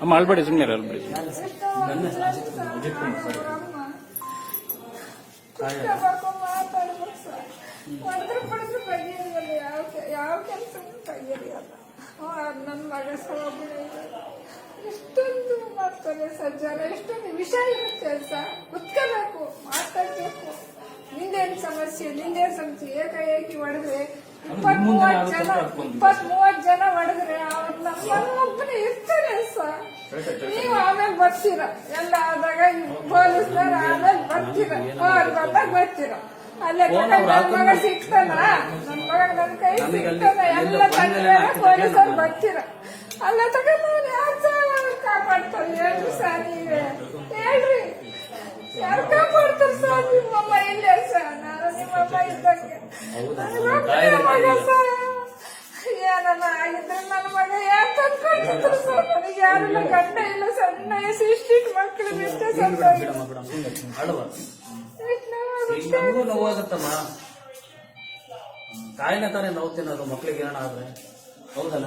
ಅಮ್ಮ ಅಳ್ಬೇಡಿ ಸುಮ್ಮನೆ ಅಳ್ಬೇಡಿ. ಯಾವ ಕೆಲಸ ನನ್ನ ಮಗ ಎಷ್ಟೊಂದು ಮಾಡ್ತಾರೆ ಸರ್ ಜನ ಎಷ್ಟೊಂದು ವಿಷಯ ಇರುತ್ತೆ ಸರ್ ಕುತ್ಕೋಬೇಕು ಮಾತಾಡ್ಬೇಕು ನಿಂದೇನು ಸಮಸ್ಯೆ ನಿಂದೇನು ಸಮಸ್ಯೆ ಏಕಾಏಕಿ ಹೊಡೆದ್ರೆ ಇಪ್ಪತ್ ಮೂವತ್ ಜನ ಇಪ್ಪತ್ ಮೂವತ್ ಜನ ಹೊಡೆದ್ರೆ ಅವ್ರ ನಮ್ಮ ಒಬ್ಬನೇ ಇರ್ತಾರೆ ನೀವು ಆಮೇಲೆ ಬರ್ತೀರ. ಎಲ್ಲ ಆದಾಗ ಪೊಲೀಸ್ನವ್ರು ಆಮೇಲೆ ಬರ್ತೀರ. ಅವ್ರು ಬಂದಾಗ ಬರ್ತೀರ. ಅಲ್ಲೇ ನನ್ನ ಮಗ ಸಿಗ್ತಾನ? ನನ್ನ ಮಗ ನನ್ನ ಕೈ ಸಿಗ್ತಾನ ಎಲ್ಲ ಪೊಲೀಸರು ಬರ್ತೀರ. ಅಲ್ಲ ತಗೊಂಡು ನಾನು ಯಾರು ಸರ್ ಕಾಪಾಡ್ತಾರೆ? ಹೇಳ್ರಿ ಸರ್ ನೀವೇ. ಹೇಳ್ರಿ. ಯಾರು ಕಾಪಾಡ್ತಾರೆ ಸರ್ ನಿಮ್ಮಮ್ಮ ಇಲ್ಲೇ ಸರ್? ನಾನು ನಿಮ್ಮಮ್ಮ ಇದ್ದಂಗೆ. ನನಗೊಬ್ಬನೇ ಮಗ ಸರ್. ಏನನ್ನ ಆಗಿದ್ರೆ ನನ್ನ ಮಗ ಯಾಕೆ ತಂದ್ಕೊಳ್ತಿದ್ರು ಸರ್? ನನಗೆ ಯಾರಿಲ್ಲ ಗಂಡ ಇಲ್ಲ ಸಣ್ಣ ಇಷ್ಟಿಟ್ ಮಕ್ಕಳು ಬಿಟ್ಟೆ ನಮಗೂ ನೋವಾಗುತ್ತಮ್ಮ ತಾಯಿನ ತಾನೇ ನೋವು ತಿನ್ನೋದು ಮಕ್ಳಿಗೆ ಏನಾದ್ರೆ ಆದ್ರೆ. ಹೌದಲ್ಲ?